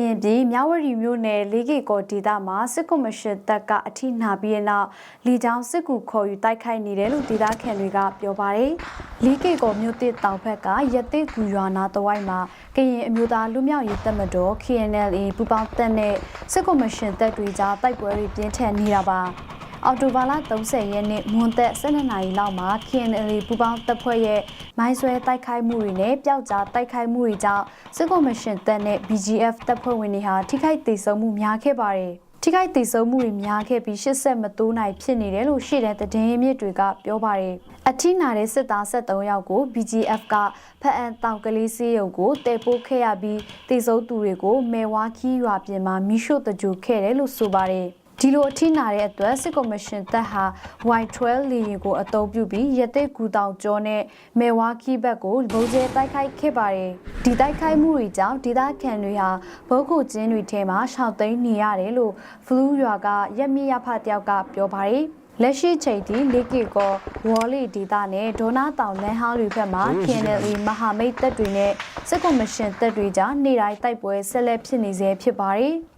ရင်ပြည်မြဝတီမြို့နယ်လေးကေကောဒေသမှာစစ်ကော်မရှင်တပ်ကအထိနာပြီးတဲ့နောက်လီချောင်းစစ်ကူခေါ်ယူတိုက်ခိုက်နေတယ်လို့ဒေသခံတွေကပြောပါတယ်။လေးကေကောမြို့တစ်တောင်ဘက်ကရတိကူရွာနာတဝိုက်မှာကရင်အမျိုးသားလူမျိုးရေးတပ်မတော် KNLA ပူပေါင်းတပ်နဲ့စစ်ကော်မရှင်တပ်တွေကြားတိုက်ပွဲတွေပြင်းထန်နေတာပါ။ အော်တိုဘာလ30ရက်နေ့မွန်သက်12နာရီလောက်မှာ KNL ပူပေါင်းတပ်ဖွဲ့ရဲ့မိုင်းဆွဲတိုက်ခိုက်မှုတွေနဲ့ပျောက်ကြားတိုက်ခိုက်မှုတွေကြောင့်စစ်ကော်မရှင်တပ်နဲ့ BGF တပ်ဖွဲ့ဝင်တွေဟာထိခိုက်ဒေဆုံးမှုများခဲ့ပါတယ်။ထိခိုက်ဒေဆုံးမှုတွေများခဲ့ပြီး80မတိုးနိုင်ဖြစ်နေတယ်လို့ရှေ့တဲ့သတင်းရင်းမြစ်တွေကပြောပါတယ်။အထိနာတဲ့စစ်သား73ယောက်ကို BGF ကဖအန်တောင်ကလေးစီးရုံကိုတည်ပို့ခဲ့ရပြီးတေဆုံးသူတွေကိုမဲဝါခီးရွာပြင်မှာမိရှို့တကြိုခဲ့တယ်လို့ဆိုပါတယ်။ ဒီလိုအထိနာတဲ့အတွက်စစ်ကော်မရှင်တပ်ဟာ Y12 လီရင်ကိုအသုံးပြုပြီးရတိတ်ကူတောင်ကျော်နဲ့မေဝါခီဘက်ကိုဘုံကျဲတိုက်ခိုက်ခဲ့ပါတယ်ဒီတိုက်ခိုက်မှုတွေကြောင့်ဒေသခံတွေဟာဘုတ်ခုကျင်းတွေထဲမှာရှောက်သိမ်းနေရတယ်လို့ဖလူးရွာကရက်မြရဖတယောက်ကပြောပါတယ်လက်ရှိချိန်ထိလေးကီကောဝေါ်လီဒေတာနဲ့ဒေါနာတောင်လမ်းဟောင်းတွေဘက်မှာ KNL မဟာမိတ်တပ်တွေနဲ့စစ်ကော်မရှင်တပ်တွေကြားနေတိုင်းတိုက်ပွဲဆက်လက်ဖြစ်နေစေဖြစ်ပါတယ်။